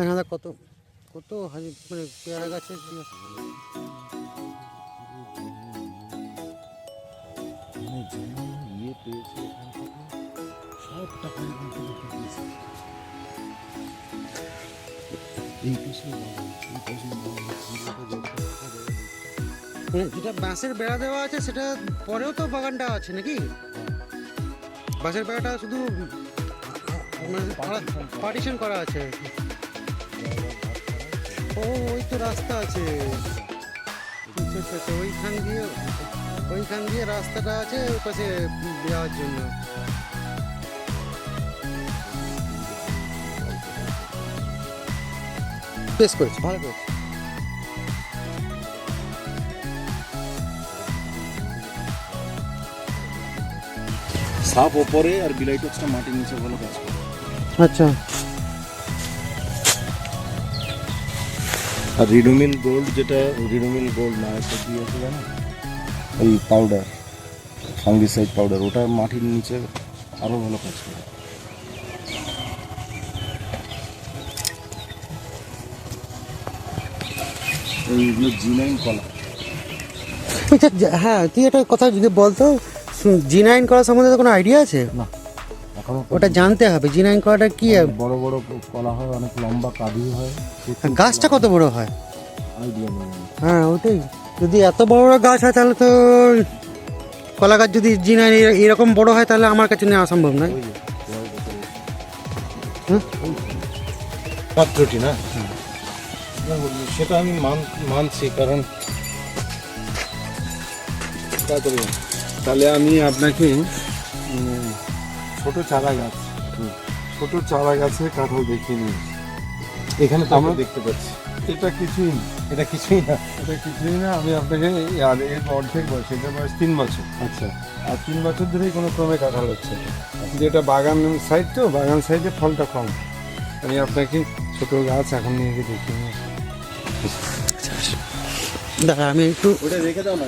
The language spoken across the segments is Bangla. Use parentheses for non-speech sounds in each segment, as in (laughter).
এখানে কত কত হাজার মানে পেয়ারা গাছের? মানে ইয়ে পেয়েছে এখান থেকে সব টাকা এখান থেকে উঠে এই পেশে এই পেশে বাগান পুরোটা যত টাকা দেওয়া হয়েছে। মানে যেটা বাঁশের বেড়া দেওয়া আছে সেটা পরেও তো বাগানটা আছে নাকি বাঁশের বেড়াটা শুধু পার্টিশন করা আছে আর কি। ও ওই তো রাস্তা আছে। আচ্ছা ওইখান দিয়ে ওইখান দিয়ে রাস্তাটা আছে ওই পাশে যাওয়ার জন্য। বেশ করেছে ভালো করেছে। সাপ ওপরে আর বিলাইটক্সটা মাটির নিচে ভালো কাজ করে। আচ্ছা। আর রিডোমিল গোল্ড যেটা রিডোমিল গোল্ড না একটা কি আছে জানো? ওই পাউডার ফাঙ্গিসাইড পাউডার ওটা মাটির নিচে আরও ভালো কাজ করে। এইগুলো কলা। আচ্ছা (laughs) হ্যাঁ তুই একটা কথা যদি বলতো জি নাইন করা সম্বন্ধে তো কোনো আইডিয়া আছে? না। ওটা জানতে হবে জি নাইন করাটা কি? বড় বড় কলা হয় অনেক লম্বা কাবি হয় গাছটা কত বড় হয়? হ্যাঁ ওটাই। যদি এত বড় বড় গাছ হয় তাহলে তো কলা গাছ যদি জি নাইন এরকম বড় হয় তাহলে আমার কাছে নেওয়া সম্ভব নয়। ওই যে দেওয়াল ভেতরে। হুম? পাত্রটি না? সেটা আমি মান মানছি কারণ তাহলে আমি আপনাকে ছোট চারা গাছ। ছোট চারা গাছে কাঁঠাল দেখিয়ে নিই এখানে তো আমরা দেখতে পাচ্ছি। এটা কিছুই না। এটা কিছুই না। এটা কিছুই না। আমি আপনাকে এই আর এর অর্ধেক বয়স এটা বয়স তিন বছর। আচ্ছা। আর তিন বছর ধরেই কোনো ক্রমে কাঁঠাল হচ্ছে। যেটা বাগান সাইড তো বাগান সাইডে ফলটা কম। আমি আপনাকে ছোট গাছ এখন নিয়ে গিয়ে দেখিয়ে নিই দাঁড়া আমি একটু ওটা রেখে দাও না।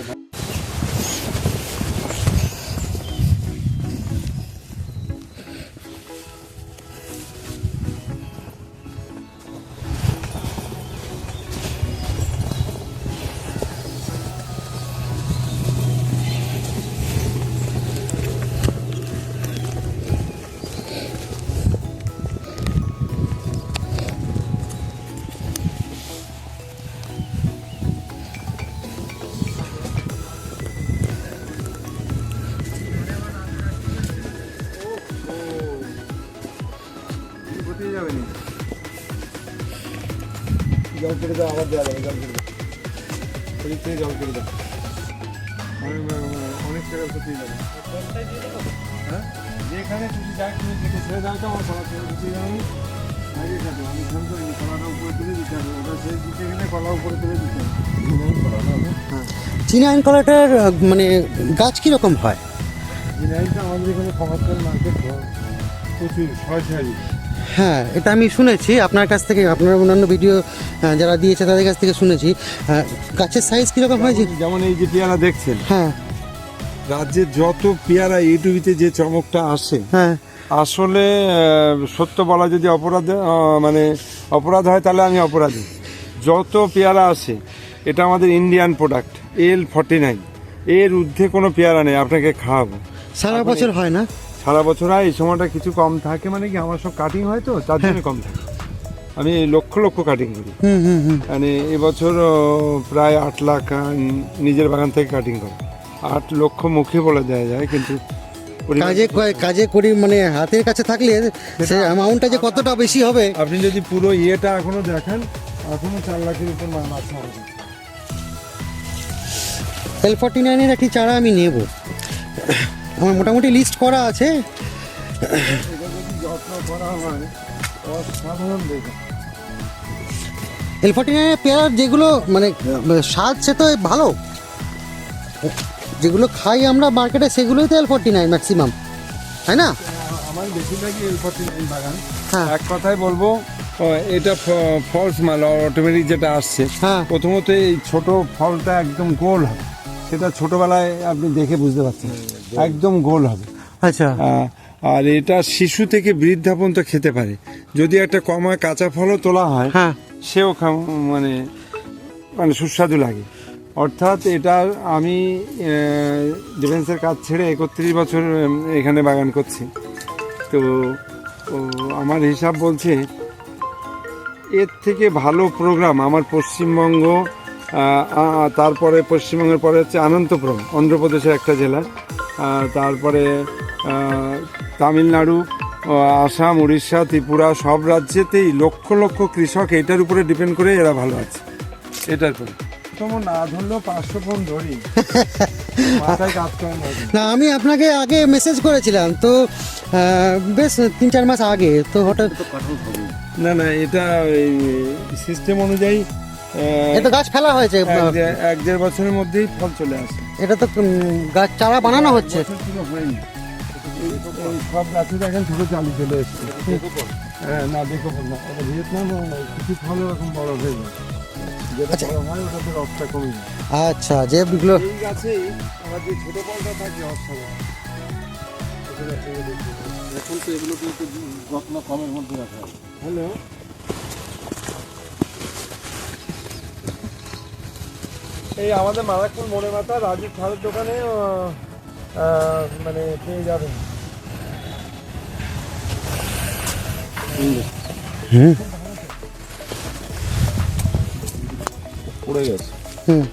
জল করে দাও আবার দেওয়া যাবে জল দাও থেকে জল করে দাও অনেক যাবে। হ্যাঁ? যেখানে খুশি যাক তুমি যেতে ছেড়ে দাও তো আমার কলা ছেড়ে দিতে যাও আগে খাব আমি খেয়াল করিনি কলাটা উপরে তুলে দিতে হবে। ওটা শেষ দিতে গেলে কলা উপরে তুলে দিতে হবে। নাইন কলাটার মানে গাছ কীরকম হয়? জিনাইলটা আমাদের এখানে কমার্শিয়াল মার্কেট প্রচুর ছয় ছয় হ্যাঁ এটা আমি শুনেছি আপনার কাছ থেকে আপনার অন্যান্য ভিডিও যারা দিয়েছে তাদের কাছ থেকে শুনেছি। গাছের সাইজ কীরকম হয় যে যেমন এই যে পেয়ারা দেখছেন হ্যাঁ। রাজ্যের যত পেয়ারা ইউটিউবিতে যে চমকটা আসে হ্যাঁ। আসলে সত্য বলা যদি অপরাধ মানে অপরাধ হয় তাহলে আমি অপরাধী। যত পেয়ারা আসে এটা আমাদের Indian product L forty nine এর ঊর্ধ্বে কোনো পেয়ারা নেই আপনাকে খাওয়াবো। সারা বছর হয় না? সারা বছর হয় এই সময়টা কিছু কম থাকে মানে কি আমার সব কাটিং হয় তো তার জন্য কম থাকে। আমি লক্ষ লক্ষ কাটিং করি। হুম হুম হুম। মানে এবছর প্রায় আট লাখ নিজের বাগান থেকে কাটিং করি। আট লক্ষ মুখে বলে দেওয়া যায় কিন্তু কাজে কাজে করি মানে হাতের কাছে থাকলে সে অ্যামাউন্টটা যে কতটা বেশি হবে? আপনি যদি পুরো ইয়েটা এখনও দেখেন এখনও চার লাখের উপর আমাদের কাছে। এল ফর্টি নাইনের একটি চারা আমি নেব। আমার মোটামুটি লিস্ট করা আছে। হয় এল ফর্টি নাইনের পেয়ার যেগুলো মানে স্বাদ সে তো ভালো। যেগুলো খাই আমরা মার্কেটে সেগুলোই তো এল ফর্টি নাইন ম্যাক্সিমাম তাই না? আমার বেশিরভাগই এল ফর্টি নাইন বাগান। হ্যাঁ। এক কথায় বলব এটা ফলস মাল অটোমেটিক যেটা আসছে। হ্যাঁ। প্রথমত এই ছোট ফলটা একদম গোল হবে সেটা ছোটবেলায় আপনি দেখে বুঝতে পারছেন। একদম গোল হবে। আচ্ছা। আর এটা শিশু থেকে বৃদ্ধা পর্যন্ত খেতে পারে। যদি একটা কমা কাঁচা ফলও তোলা হয় হ্যাঁ। সেও মানে মানে সুস্বাদু লাগে। অর্থাৎ এটা আমি ডিফেন্সের কাজ ছেড়ে একত্রিশ বছর এখানে বাগান করছি। তো ও, আমার হিসাব বলছে এর থেকে ভালো প্রোগ্রাম আমার পশ্চিমবঙ্গ তারপরে পশ্চিমবঙ্গের পরে হচ্ছে আনন্তপুরম অন্ধ্রপ্রদেশের একটা জেলা তারপরে তামিলনাড়ু আসাম উড়িষ্যা ত্রিপুরা সব রাজ্যেতেই লক্ষ লক্ষ কৃষক এটার উপরে ডিপেন্ড করে এরা ভালো আছে। এটার উপরে। না ধরলেও পাঁচশো ফোন ধরি। (laughs) মাথায় কাজ করে না। আমি আপনাকে আগে মেসেজ করেছিলাম তো বেশ তিন চার মাস আগে তো হঠাৎ না না এটা সিস্টেম অনুযায়ী এটা গাছ ফেলা হয়েছে এক দেড় বছরের মধ্যেই ফল চলে আসে। এটা তো গাছ চারা বানানো হচ্ছে। হয়নি। সব গাছে দেখেন ছোট চালি চলে এসছে। হ্যাঁ না দেখো না এটা ভিয়েতনাম কিছু ফল এরকম বড় হয়ে যায়। আচ্ছা। গাছেই আমার যে ছোট ফলটা থাকে অসাধারণ এখন তো এগুলোকে একটু যত্ন কমের মধ্যে রাখা হ্যালো? এই আমাদের মারাকপুর মোড়ে মাথা রাজীব খালের দোকানে মানে পেয়ে যাবেন। পড়ে গেছে। হুম।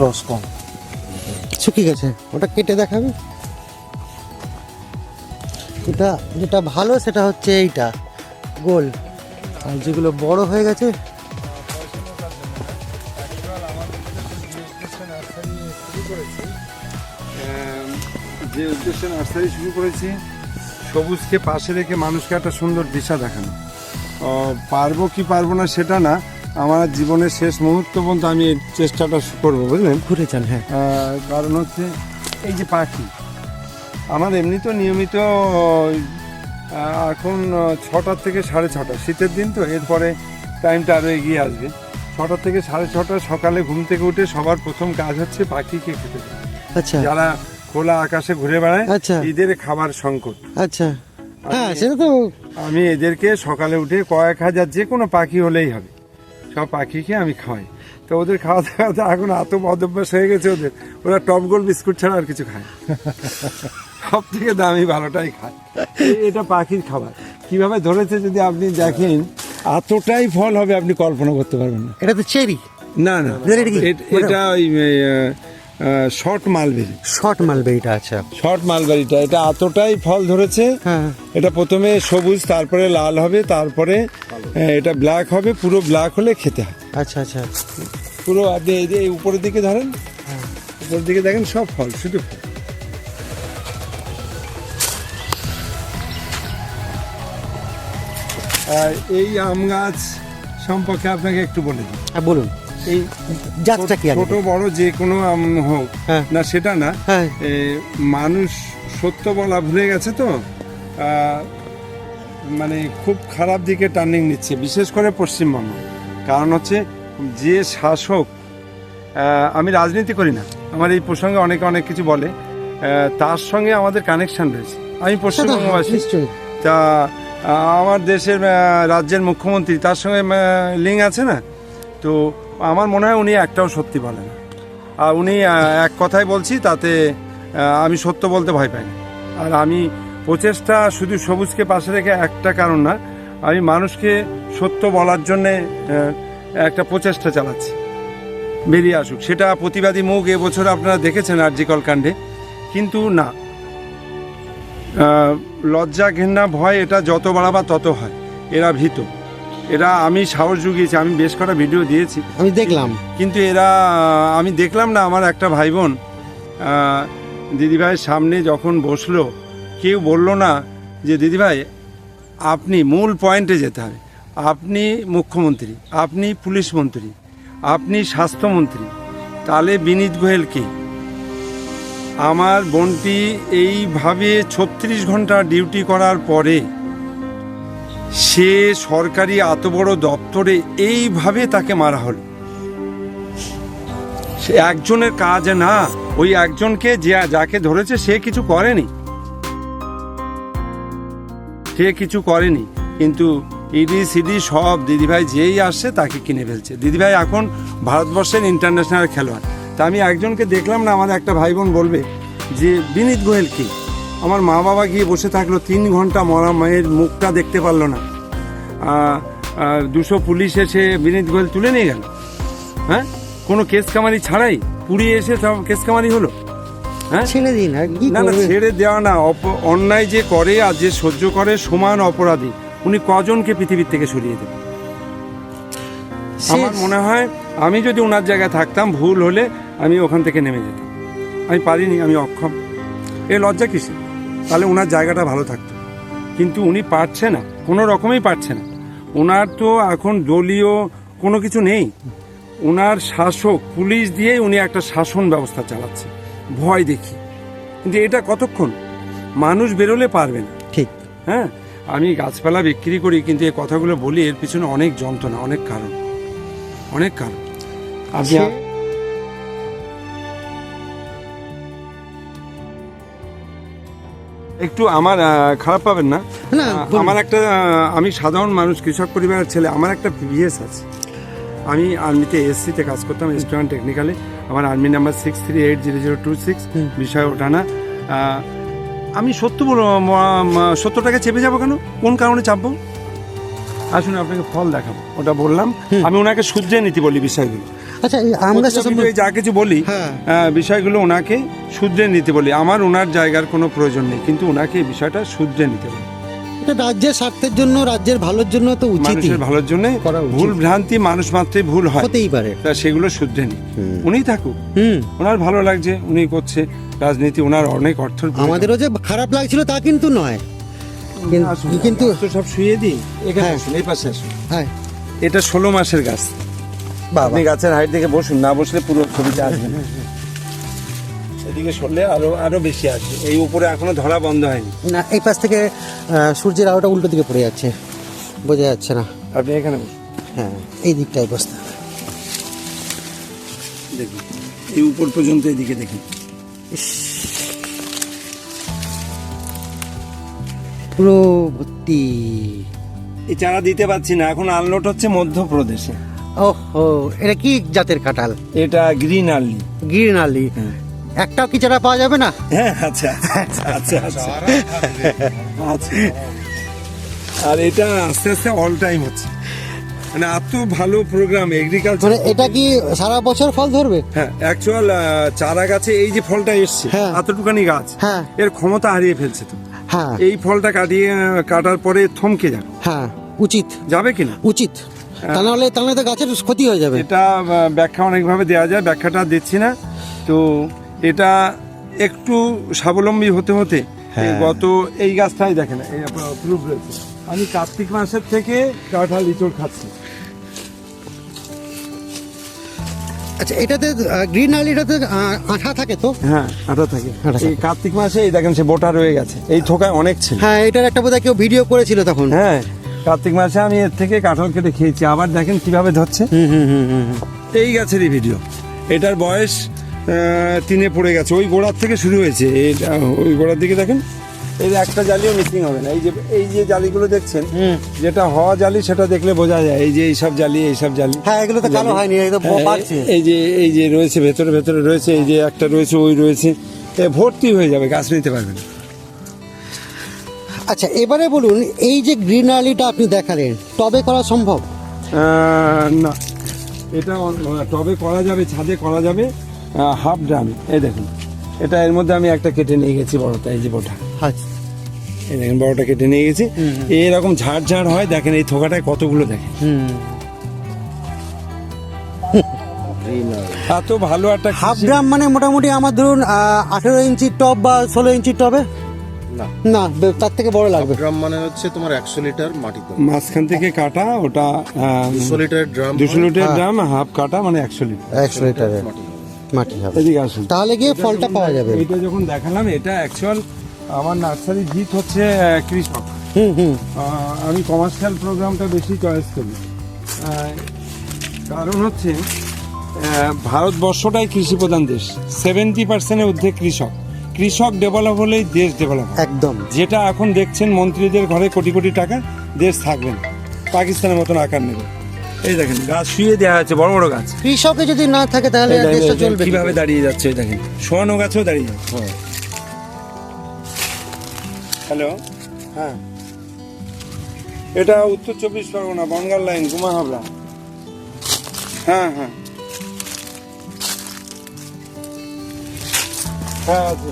রস কম। শুকিয়ে গেছে। ওটা কেটে দেখাবে? এটা যেটা ভালো সেটা হচ্ছে এইটা গোল। আর যেগুলো বড় হয়ে গেছে উদ্দেশ্যে নার্সারি শুরু করেছি। সবুজকে পাশে রেখে মানুষকে একটা সুন্দর দিশা দেখানো। পারব কি পারব না সেটা না আমার জীবনের শেষ মুহূর্ত পর্যন্ত আমি এই চেষ্টাটা করব বুঝলেন? ঘুরে যান হ্যাঁ। কারণ হচ্ছে এই যে পাখি আমার এমনি তো নিয়মিত এখন ছটার থেকে সাড়ে ছটা শীতের দিন তো এরপরে টাইমটা আরও এগিয়ে আসবে। ছটার থেকে সাড়ে ছটা সকালে ঘুম থেকে উঠে সবার প্রথম কাজ হচ্ছে পাখিকে খেতে আচ্ছা। যারা খোলা আকাশে ঘুরে বেড়ায় আচ্ছা। ঈদের খাবার সংকট। আচ্ছা। হ্যাঁ সেটা তো আমি এদেরকে সকালে উঠে কয়েক হাজার যে কোনো পাখি হলেই হবে। সব পাখিকে আমি খাওয়াই। তো ওদের খাওয়াতে খাওয়াতে এখন এত বদভ্যাস হয়ে গেছে ওদের। ওরা টপ গোল বিস্কুট ছাড়া আর কিছু খায় সব থেকে দামি ভালোটাই খায়। এটা পাখির খাবার। কীভাবে ধরেছে যদি আপনি দেখেন এতটাই ফল হবে আপনি কল্পনা করতে পারবেন না। এটা তো চেরি। না না। এটা ওই শর্ট মালবেরি শর্ট মালবেরিটা আচ্ছা। শর্ট মালবেরিটা এটা এতটাই ফল ধরেছে হ্যাঁ। এটা প্রথমে সবুজ তারপরে লাল হবে তারপরে এটা ব্ল্যাক হবে পুরো ব্ল্যাক হলে খেতে হয়। আচ্ছা আচ্ছা। পুরো আপনি এই যে উপরের দিকে ধরেন উপরের দিকে দেখেন সব ফল শুধু ফল। আর এই আম গাছ সম্পর্কে আপনাকে একটু বলে দিই। হ্যাঁ বলুন। এই জাতটা কি আগে ছোট বড় যে কোনো আম হোক হ্যাঁ। না সেটা না। হ্যাঁ। মানুষ সত্য বলা ভুলে গেছে তো। মানে খুব খারাপ দিকে টার্নিং নিচ্ছে বিশেষ করে পশ্চিমবঙ্গ। কারণ হচ্ছে যে শাসক আমি রাজনীতি করি না। আমার এই প্রসঙ্গে অনেকে অনেক কিছু বলে। তার সঙ্গে আমাদের কানেকশন রয়েছে। আমি পশ্চিমবঙ্গবাসী। নিশ্চয়ই। তা আমার দেশের রাজ্যের মুখ্যমন্ত্রী তার সঙ্গে লিঙ্ক আছে না? তো আমার মনে হয় উনি একটাও সত্যি বলেন। আর উনি এক কথাই বলছি, তাতে আমি সত্য বলতে ভয় পাই না। আর আমি প্রচেষ্টা শুধু সবুজকে পাশে রেখে একটা কারণ না, আমি মানুষকে সত্য বলার জন্যে একটা প্রচেষ্টা চালাচ্ছি। বেরিয়ে আসুক। সেটা প্রতিবাদী মুখ এবছর আপনারা দেখেছেন আরজিকল কাণ্ডে কিন্তু না। লজ্জা ঘেন্না ভয়, এটা যত বাড়াবা তত হয়। এরা ভীত। এরা আমি সাহস জুগিয়েছি আমি বেশ কটা ভিডিও দিয়েছি। আমি দেখলাম। কিন্তু এরা আমি দেখলাম না আমার একটা ভাই বোন দিদিভাইয়ের সামনে যখন বসল কেউ বলল না যে দিদিভাই আপনি মূল পয়েন্টে যেতে হবে। আপনি মুখ্যমন্ত্রী আপনি পুলিশ মন্ত্রী আপনি স্বাস্থ্যমন্ত্রী তাহলে বিনীত গোয়েল কে? আমার বোনটি এইভাবে ছত্রিশ ঘণ্টা ডিউটি করার পরে সে সরকারি এত বড় দপ্তরে এইভাবে তাকে মারা হল। সে একজনের কাজ না, ওই একজনকে যে যাকে ধরেছে সে কিছু করেনি। সে কিছু করেনি, কিন্তু ইডি, সিডি সব দিদিভাই যেই আসছে তাকে কিনে ফেলছে। দিদিভাই এখন ভারতবর্ষের ইন্টারন্যাশনাল খেলোয়াড়। তা আমি একজনকে দেখলাম না, আমাদের একটা ভাই বোন বলবে যে, বিনীত গোয়েল কি? আমার মা বাবা গিয়ে বসে থাকল তিন ঘণ্টা মরা মায়ের মুখটা দেখতে পারল না। দুশো পুলিশ এসে বিনীত গোয়েল তুলে নিয়ে গেল। হ্যাঁ? কোনো কেস কামারি ছাড়াই পুড়িয়ে এসে কেস কামারি হলো। হ্যাঁ? ছেড়ে দিন না না? ছেড়ে দেওয়া না অন্যায় যে করে আর যে সহ্য করে সমান অপরাধী। উনি কজনকে পৃথিবীর থেকে সরিয়ে দেবেন? আমার মনে হয় আমি যদি ওনার জায়গায় থাকতাম ভুল হলে আমি ওখান থেকে নেমে যেতাম। আমি পারিনি আমি অক্ষম। এ লজ্জা কিসে তাহলে ওনার জায়গাটা ভালো থাকতো। কিন্তু উনি পারছে না কোনো রকমই পারছে না। ওনার তো এখন দলীয় কোনো কিছু নেই। ওনার শাসক পুলিশ দিয়েই উনি একটা শাসন ব্যবস্থা চালাচ্ছে। ভয় দেখি। কিন্তু এটা কতক্ষণ? মানুষ বেরোলে পারবে না। ঠিক। হ্যাঁ? আমি গাছপালা বিক্রি করি কিন্তু এই কথাগুলো বলি এর পিছনে অনেক যন্ত্রণা অনেক কারণ। অনেক কারণ। আপনি একটু আমার খারাপ পাবেন না। আমার একটা আমি সাধারণ মানুষ কৃষক পরিবারের ছেলে আমার একটা পিভিএস আছে। আমি আর্মিতে এসসিতে কাজ করতাম স্টুডেন্ট টেকনিক্যালে আমার army number six three eight zero zero two six বিষয় ওঠানা। আমি সত্য সত্যটাকে চেপে যাব কেন? কোন কারণে চাপবো? আসুন আপনাকে ফল দেখাবো। ওটা বললাম। আমি ওনাকে শুদ্ধে নিতে বলি বিষয়গুলো। আচ্ছা এই আম গাছটা সম্পর্কে- যা কিছু বলি হ্যাঁ। বিষয়গুলো ওনাকে শুদ্ধে নিতে বলি। আমার ওনার জায়গার কোনো প্রয়োজন নেই কিন্তু ওনাকে এই বিষয়টা শুদ্ধে নিতে বলি। এটা রাজ্যের স্বার্থের জন্য রাজ্যের ভালোর জন্য তো উচিতই। মানুষের ভালোর জন্য করা ভুল ভ্রান্তি মানুষ মাত্রই ভুল হয়। হতেই পারে। তা সেগুলো শুদ্ধে নি উনি থাকুক। ওনার ভালো লাগছে উনি করছে। রাজনীতি ওনার অনেক অর্থ আমাদেরও যে খারাপ লাগছিল তা কিন্তু নয়। কিন্তু সব শুয়ে দিই। এখানে হ্যাঁ। আসুন এই পাশে আসুন। হ্যাঁ। এটা ষোলো মাসের গাছ। বাবা আপনি গাছের হাইট দেখে বসুন না বসলে পুরো ছবিটা (laughs) আসবে এদিকে সরলে আরও আরও বেশি আসবে। এই উপরে এখনও ধরা বন্ধ হয়নি। না এই পাশ থেকে সূর্যের আলোটা উল্টো দিকে পড়ে যাচ্ছে। বোঝা যাচ্ছে না। আপনি এখানে হ্যাঁ এই দিকটাই বসতে দেখুন এই উপর পর্যন্ত এদিকে দেখুন। পুরো ভর্তি এই চারা দিতে পারছি না এখন আনলোড হচ্ছে মধ্যপ্রদেশে। ওহো এটা কি জাতের কাঁঠাল? এটা গ্রিন আর্লি। গ্রিন আলি একটাও কি চারা পাওয়া যাবে না? হ্যাঁ আচ্ছা আচ্ছা আচ্ছা আচ্ছা। আচ্ছা। আর এটা আস্তে আস্তে অল টাইম হচ্ছে। মানে এত ভালো প্রোগ্রাম এগ্রিকালচার মানে এটা কি সারা বছর ফল ধরবে? হ্যাঁ অ্যাকচুয়াল চারা গাছে এই যে ফলটা এসছে হ্যাঁ। এতটুকানি গাছ হ্যাঁ। এর ক্ষমতা হারিয়ে ফেলছে তো। হ্যাঁ। এই ফলটা কাটিয়ে কাটার পরে থমকে যাবে হ্যাঁ। উচিত। যাবে কিনা উচিত। তা নাহলে তাহলে তো গাছের ক্ষতি হয়ে যাবে। এটা ব্যাখ্যা অনেকভাবে দেওয়া যায় ব্যাখ্যাটা দিচ্ছি না। তো এটা একটু স্বাবলম্বী হতে হতে গত এই গাছটাই দেখেন আমি কার্তিক মাসের থেকে কাঁঠাল ইঁচড় খাচ্ছি। আচ্ছা এটাতে গ্রিন আলিটাতে আঠা থাকে তো? হ্যাঁ আটা থাকে। এই কার্তিক মাসে এই দেখেন সে বোটা রয়ে গেছে। এই থোকায় অনেক ছিল। হ্যাঁ এটার একটা বোধহয় কেউ ভিডিও করেছিল তখন। হ্যাঁ কার্তিক মাসে আমি এর থেকে কাঁঠাল কেটে খেয়েছি। আবার দেখেন কীভাবে ধরছে। হুম হুম হুম হুম হুম। এই গাছেরই ভিডিও। এটার বয়স তিনে পড়ে গেছে। ওই গোড়ার থেকে শুরু হয়েছে। ওই গোড়ার দিকে দেখেন। এই যে একটা জালিও মিসিং হবে না। এই যে এই যে জালিগুলো দেখছেন যেটা হওয়া জালি সেটা দেখলে বোঝা যায় এই যে এইসব জালি এইসব জালি। হ্যাঁ এগুলো তো কালো হয়নি এই তো হ্যাঁ, বাড়ছে। এই যে এই যে রয়েছে ভেতরে ভেতরে রয়েছে এই যে একটা রয়েছে ওই রয়েছে এ ভর্তি হয়ে যাবে গাছ নিতে পারবে না। আচ্ছা এবারে বলুন এই যে গ্রিন আলিটা আপনি দেখালেন টবে করা সম্ভব? না। এটা টবে করা যাবে ছাদে করা যাবে হাফ ড্রাম। এই দেখুন। এটা এর মধ্যে আমি একটা কেটে নিয়ে গেছি বড়টা এই যে বড়টা। আচ্ছা। এই দেখেন বড়টা কেটে নিয়ে গেছি। এরকম ঝাড় ঝাড় হয় দেখেন এই থোকাটায় কতগুলো দেখেন। হুম। এত ভালো একটা হাফ গ্রাম মানে মোটামুটি আমার ধরুন আঠেরো ইঞ্চির টব বা ষোলো ইঞ্চির টবে? না। না তার থেকে বড় লাগবে। ড্রাম মানে হচ্ছে তোমার একশো লিটার মাটিতে মাঝখান থেকে কাটা ওটা দুশো লিটারের ড্রাম দুশো লিটার ড্রাম হাফ কাটা মানে একশো লিটার। একশো লিটারের। মাটি হবে। এদিকে আসুন। তাহলে গিয়ে ফলটা পাওয়া যাবে। এটা যখন দেখালাম এটা অ্যাকচুয়াল আমার নার্সারি জিত হচ্ছে কৃষক। হুম হুম। আমি কমার্শিয়াল প্রোগ্রামটা বেশি চয়েস করি। কারণ হচ্ছে ভারতবর্ষটাই কৃষি প্রধান দেশ সেভেন্টি পার্সেন্টের ঊর্ধ্বে কৃষক। কৃষক ডেভেলপ হলেই দেশ ডেভেলপ একদম। যেটা এখন দেখছেন মন্ত্রীদের ঘরে কোটি কোটি টাকা দেশ থাকবে না। পাকিস্তানের মতন আকার নেবে। এই দেখেন গাছ শুয়ে দেওয়া আছে বড় বড় গাছ। কৃষকে যদি না থাকে তাহলে দেশটা চলবে কীভাবে দাঁড়িয়ে যাচ্ছে এই দেখেন শোয়ানো গাছেও দাঁড়িয়ে যাচ্ছে। হ্যালো? হ্যাঁ। এটা উত্তর চব্বিশ পরগনা বনগাল লাইন গুমা হাবড়া। হ্যাঁ হ্যাঁ। হ্যাঁ আছে।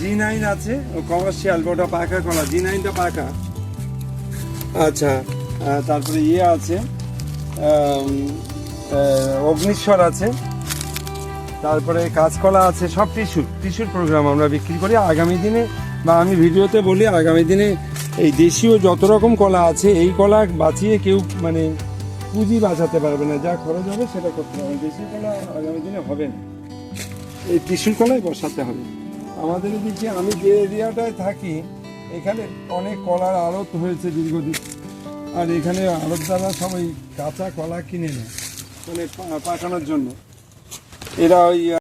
জি নাইন আছে কমার্শিয়াল ওটা পাকা কলা জি নাইনটা পাকা। আচ্ছা তারপরে ইয়ে আছে অগ্নিশ্বর আছে, তারপরে কাঁচকলা আছে, সব টিস্যুর টিস্যুর প্রোগ্রাম আমরা বিক্রি করি। আগামী দিনে বা আমি ভিডিওতে বলি, আগামী দিনে এই দেশীয় যত রকম কলা আছে, এই কলা বাঁচিয়ে কেউ মানে পুঁজি বাঁচাতে পারবে না। যা খরচ হবে সেটা করতে হবে। দেশি কলা আগামী দিনে হবে না। এই টিস্যুর কলাই বসাতে হবে। আমাদের এদিকে আমি যে এরিয়াটায় থাকি এখানে অনেক কলার আড়ত হয়েছে দীর্ঘদিন। আর এখানে আড়ত দ্বারা সবাই কাঁচা কলা কিনে নেয় মানে পাঠানোর জন্য। এরা ওই